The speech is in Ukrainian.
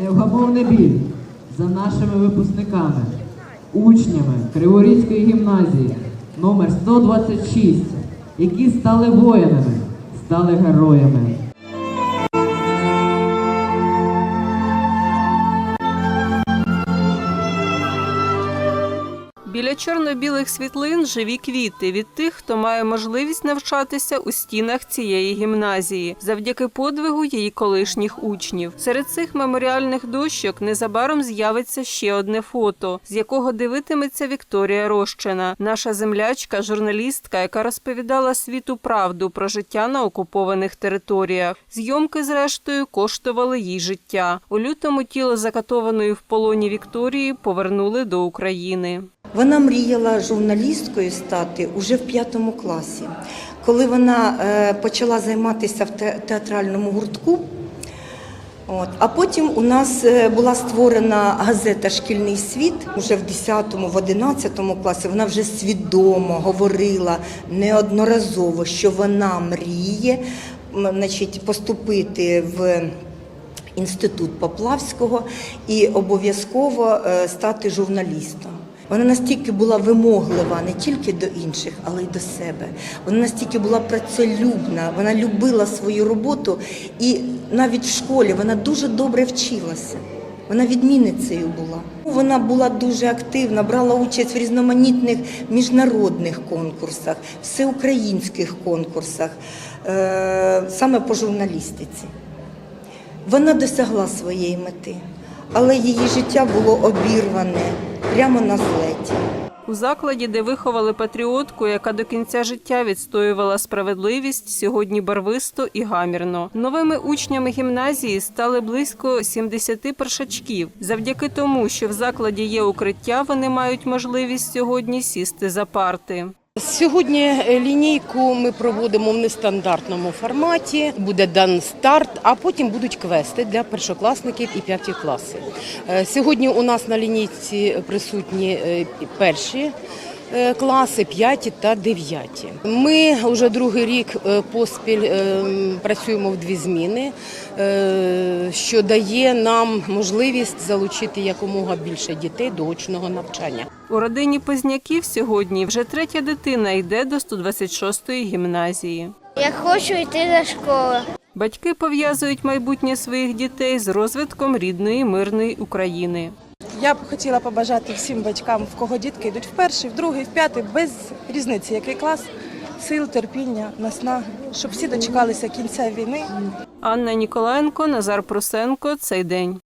Невгамовний біль за нашими випускниками, учнями Криворізької гімназії номер 126, які стали воїнами, стали героями. Біля чорно-білих світлин живі квіти від тих, хто має можливість навчатися у стінах цієї гімназії, завдяки подвигу її колишніх учнів. Серед цих меморіальних дощок незабаром з'явиться ще одне фото, з якого дивитиметься Вікторія Рощина, наша землячка, журналістка, яка розповідала світу правду про життя на окупованих територіях. Зйомки, зрештою, коштували їй життя. У лютому тіло закатованої в полоні Вікторії повернули до України. Вона мріяла журналісткою стати уже в п'ятому класі. Коли вона е, почала займатися в те- театральному гуртку, от, а потім у нас е, була створена газета Шкільний світ уже в 10-му, в 11-му класі. Вона вже свідомо говорила неодноразово, що вона мріє значить, поступити в інститут Поплавського і обов'язково е, стати журналістом. Вона настільки була вимоглива не тільки до інших, але й до себе. Вона настільки була працелюбна, вона любила свою роботу, і навіть в школі вона дуже добре вчилася. Вона відмінницею була. Вона була дуже активна, брала участь в різноманітних міжнародних конкурсах, всеукраїнських конкурсах, е, саме по журналістиці. Вона досягла своєї мети, але її життя було обірване прямо на злеті. У закладі, де виховали патріотку, яка до кінця життя відстоювала справедливість, сьогодні барвисто і гамірно. Новими учнями гімназії стали близько 70 першачків. Завдяки тому, що в закладі є укриття, вони мають можливість сьогодні сісти за парти. Сьогодні е, лінійку ми проводимо в нестандартному форматі. Буде дан старт, а потім будуть квести для першокласників і п'яті класи. Е, Сьогодні у нас на лінійці присутні е, перші. Е, Класи п'яті та дев'яті. Ми вже другий рік е, поспіль е, працюємо в дві зміни, що дає нам можливість залучити якомога більше дітей до очного навчання. У родині Позняків сьогодні вже третя дитина йде до 126-ї гімназії. Я хочу йти до школи. Батьки пов'язують майбутнє своїх дітей з розвитком рідної мирної України. Я б хотіла побажати всім батькам, в кого дітки йдуть в перший, в другий, в п'ятий, без різниці, який клас, сил, терпіння, наснаги, щоб всі дочекалися кінця війни. Анна Ніколаєнко, Назар Прусенко. Цей день.